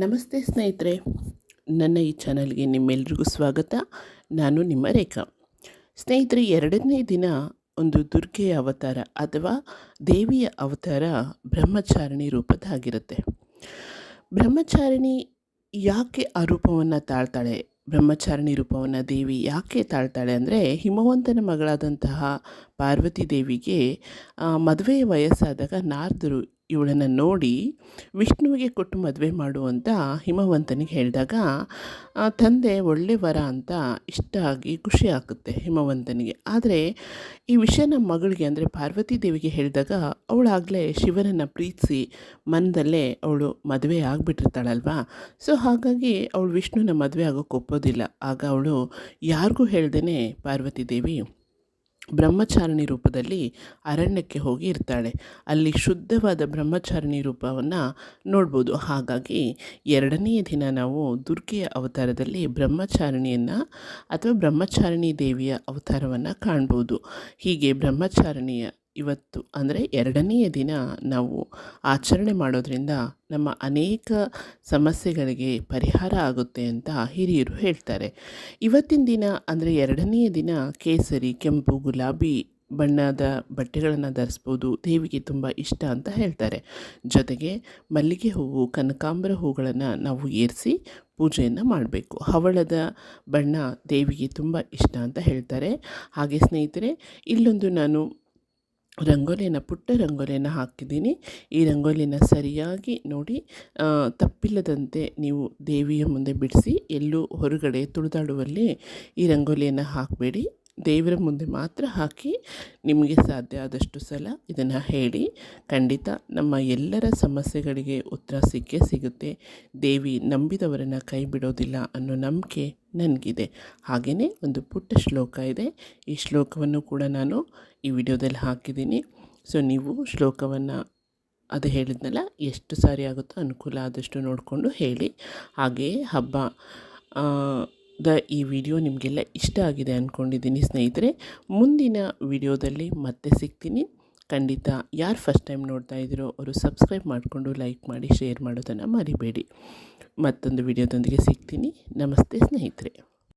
ನಮಸ್ತೆ ಸ್ನೇಹಿತರೆ, ನನ್ನ ಈ ಚಾನಲ್ಗೆ ನಿಮ್ಮೆಲ್ರಿಗೂ ಸ್ವಾಗತ. ನಾನು ನಿಮ್ಮ ರೇಖಾ. ಸ್ನೇಹಿತರೆ, ಎರಡನೇ ದಿನ ಒಂದು ದುರ್ಗೆಯ ಅವತಾರ ಅಥವಾ ದೇವಿಯ ಅವತಾರ ಬ್ರಹ್ಮಚಾರಿಣಿ ರೂಪದಾಗಿರುತ್ತೆ ಬ್ರಹ್ಮಚಾರಿಣಿ ಯಾಕೆ ಆ ರೂಪವನ್ನು ತಾಳ್ತಾಳೆ? ಬ್ರಹ್ಮಚಾರಿಣಿ ರೂಪವನ್ನು ದೇವಿ ಯಾಕೆ ತಾಳ್ತಾಳೆ ಅಂದರೆ, ಹಿಮವಂತನ ಮಗಳಾದಂತಹ ಪಾರ್ವತಿ ದೇವಿಗೆ ಮದುವೆಯ ವಯಸ್ಸಾದಾಗ ನಾರದರು ಇವಳನ್ನು ನೋಡಿ ವಿಷ್ಣುವಿಗೆ ಕೊಟ್ಟು ಮದುವೆ ಮಾಡು ಅಂತ ಹಿಮವಂತನಿಗೆ ಹೇಳಿದಾಗ ತಂದೆ ಒಳ್ಳೆ ವರ ಅಂತ ಇಷ್ಟ ಆಗಿ ಖುಷಿ ಆಗುತ್ತೆ ಹಿಮವಂತನಿಗೆ. ಆದರೆ ಈ ವಿಷಯ ನಮ್ಮ ಮಗಳಿಗೆ ಅಂದರೆ ಪಾರ್ವತಿ ದೇವಿಗೆ ಹೇಳಿದಾಗ ಅವಳಾಗಲೇ ಶಿವನನ್ನು ಪ್ರೀತಿಸಿ ಮನದಲ್ಲೇ ಅವಳು ಮದುವೆ ಆಗಿಬಿಟ್ಟಿರ್ತಾಳಲ್ವಾ? ಸೊ ಹಾಗಾಗಿ ಅವಳು ವಿಷ್ಣುನ ಮದುವೆ ಆಗೋಕ್ಕೆ ಒಪ್ಪೋದಿಲ್ಲ. ಆಗ ಅವಳು ಯಾರಿಗೂ ಹೇಳ್ದೇ ಪಾರ್ವತಿ ದೇವಿ ಬ್ರಹ್ಮಚಾರಿಣಿ ರೂಪದಲ್ಲಿ ಅರಣ್ಯಕ್ಕೆ ಹೋಗಿ ಇರ್ತಾಳೆ. ಅಲ್ಲಿ ಶುದ್ಧವಾದ ಬ್ರಹ್ಮಚಾರಿಣಿ ರೂಪವನ್ನು ನೋಡ್ಬೋದು. ಹಾಗಾಗಿ ಎರಡನೆಯ ದಿನ ನಾವು ದುರ್ಗೆಯ ಅವತಾರದಲ್ಲಿ ಬ್ರಹ್ಮಚಾರಿಣಿಯನ್ನು ಅಥವಾ ಬ್ರಹ್ಮಚಾರಿಣಿ ದೇವಿಯ ಅವತಾರವನ್ನು ಕಾಣ್ಬೋದು. ಹೀಗೆ ಬ್ರಹ್ಮಚಾರಿಣಿಯ ಇವತ್ತು ಅಂದರೆ ಎರಡನೆಯ ದಿನ ನಾವು ಆಚರಣೆ ಮಾಡೋದ್ರಿಂದ ನಮ್ಮ ಅನೇಕ ಸಮಸ್ಯೆಗಳಿಗೆ ಪರಿಹಾರ ಆಗುತ್ತೆ ಅಂತ ಹಿರಿಯರು ಹೇಳ್ತಾರೆ. ಇವತ್ತಿನ ದಿನ ಅಂದರೆ ಎರಡನೆಯ ದಿನ ಕೇಸರಿ, ಕೆಂಪು, ಗುಲಾಬಿ ಬಣ್ಣದ ಬಟ್ಟೆಗಳನ್ನು ಧರಿಸ್ಬೋದು, ದೇವಿಗೆ ತುಂಬ ಇಷ್ಟ ಅಂತ ಹೇಳ್ತಾರೆ. ಜೊತೆಗೆ ಮಲ್ಲಿಗೆ ಹೂವು, ಕನಕಾಂಬರ ಹೂಗಳನ್ನು ನಾವು ಏರಿಸಿ ಪೂಜೆಯನ್ನು ಮಾಡಬೇಕು. ಹವಳದ ಬಣ್ಣ ದೇವಿಗೆ ತುಂಬ ಇಷ್ಟ ಅಂತ ಹೇಳ್ತಾರೆ. ಹಾಗೆ ಸ್ನೇಹಿತರೆ, ಇಲ್ಲೊಂದು ನಾನು ರಂಗೋಲಿಯನ್ನು ಪುಟ್ಟ ರಂಗೋಲಿಯನ್ನು ಹಾಕಿದ್ದೀನಿ. ಈ ರಂಗೋಲಿನ ಸರಿಯಾಗಿ ನೋಡಿ ತಪ್ಪಿಲ್ಲದಂತೆ ನೀವು ದೇವಿಯ ಮುಂದೆ ಬಿಡಿಸಿ ಎಲ್ಲೂ ಹೊರಗಡೆ ತುಳಿದಾಡುವಲ್ಲಿ ಈ ರಂಗೋಲಿಯನ್ನು ಹಾಕಬೇಡಿ. ದೇವರ ಮುಂದೆ ಮಾತ್ರ ಹಾಕಿ ನಿಮಗೆ ಸಾಧ್ಯ ಆದಷ್ಟು ಸಲ ಇದನ್ನು ಹೇಳಿ. ಖಂಡಿತ ನಮ್ಮ ಎಲ್ಲರ ಸಮಸ್ಯೆಗಳಿಗೆ ಉತ್ತರ ಸಿಕ್ಕೇ ಸಿಗುತ್ತೆ. ದೇವಿ ನಂಬಿದವರನ್ನು ಕೈ ಬಿಡೋದಿಲ್ಲ ಅನ್ನೋ ನಂಬಿಕೆ ನನಗಿದೆ. ಹಾಗೆಯೇ ಒಂದು ಪುಟ್ಟ ಶ್ಲೋಕ ಇದೆ. ಈ ಶ್ಲೋಕವನ್ನು ಕೂಡ ನಾನು ಈ ವಿಡಿಯೋದಲ್ಲಿ ಹಾಕಿದ್ದೀನಿ. ಸೊ, ನೀವು ಶ್ಲೋಕವನ್ನು ಅದು ಹೇಳಿದ್ನಲ್ಲ, ಎಷ್ಟು ಸಾರಿ ಆಗುತ್ತೋ ಅನುಕೂಲ ಆದಷ್ಟು ನೋಡಿಕೊಂಡು ಹೇಳಿ. ಹಾಗೆಯೇ ಹಬ್ಬ ದ ಈ ವಿಡಿಯೋ ನಿಮಗೆಲ್ಲ ಇಷ್ಟ ಆಗಿದೆ ಅಂದ್ಕೊಂಡಿದ್ದೀನಿ ಸ್ನೇಹಿತರೆ, ಮುಂದಿನ ವಿಡಿಯೋದಲ್ಲಿ ಮತ್ತೆ ಸಿಗ್ತೀನಿ. ಖಂಡಿತ ಯಾರು ಫಸ್ಟ್ ಟೈಮ್ ನೋಡ್ತಾ ಇದ್ದೀರೋ ಅವರು ಸಬ್ಸ್ಕ್ರೈಬ್ ಮಾಡಿಕೊಂಡು ಲೈಕ್ ಮಾಡಿ ಶೇರ್ ಮಾಡೋದನ್ನು ಮರಿಬೇಡಿ. ಮತ್ತೊಂದು ವಿಡಿಯೋದೊಂದಿಗೆ ಸಿಗ್ತೀನಿ. ನಮಸ್ತೆ ಸ್ನೇಹಿತರೆ.